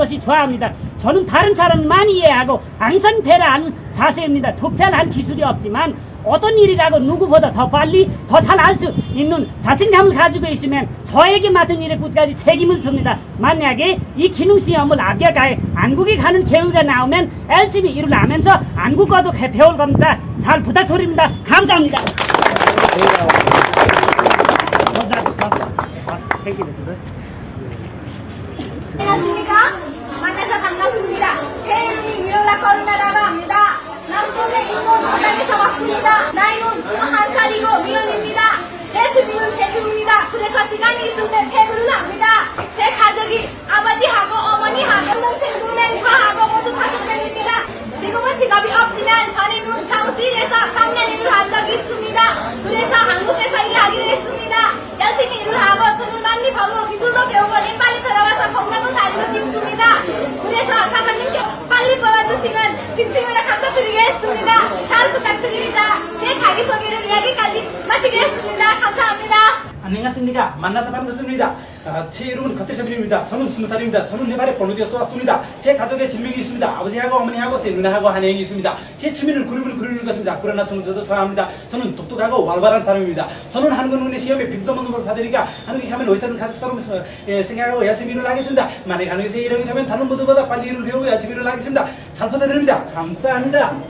것이 좋아합니다. 저는 다른 사람 많이 이해하고 앙선패라는 자세입니다. 독패할 기술이 없지만 어떤 일이라고 누구보다 더 빨리 더 잘 알 수 있는 자신감을 가지고 있으면 저에게 맡은 일에 끝까지 책임을 줍니다. 만약에 이 기능 시험을 합격하여 안국에 가는 계획가 나오면 열심히 일을 하면서 안국과도 해- 배울 겁니다. 잘 부탁드립니다. 감사합니다. 안녕하십니까? 이로라 거르나라고 합니다. 남동의 인문 고등에서 왔습니다. 나이는 21살이고 미혼입니다. 제 주민은 대구입니다. 그래서 시간이 있을 때 배구를 합니다. 제 가족이 아버지하고 어머니하고 동생 두명 저하고 모두 명입니다. 지금은 직업이 없지만 전에는 사무실에서 3년 일을 한 적이 있습니다. 그래서 한국에서 일하기로 했습니다. 열심히 일을 하고 돈을 많이 벌고 기술도 배우고 빨리 돌아와서 건강을 다지고 싶습니다. 그래서 사장님께 빨리 뽑아주시면 진심으로 감사드리겠습니다. 잘 부탁드립니다. 제 자기소개를 이야기까지 마치겠습니다. 감사합니다. 안녕하십니까. 만나서 반갑습니다. 아, 제 이름은 겉대샤빌입니다. 저는 스무 살입니다. 저는 네발에 번호되어서 왔습니다. 제 가족에 질명이 있습니다. 아버지하고 어머니하고 세 누나하고 한 형이 있습니다. 제 취미는 그림을 그리는 것입니다. 그러나 저는 저도 좋아합니다. 저는 똑똑하고 활발한 사람입니다. 저는 한국은행 시험에 빅점원을 받으니까 한국에 가면 의사는 가족처럼 예, 생각하고 열심히 일을 하겠습니다. 만약 한국에서 일하게 되면 다른 모두보다 빨리 일을 배우고 열심히 일을 하겠습니다. 잘 부탁드립니다. 감사합니다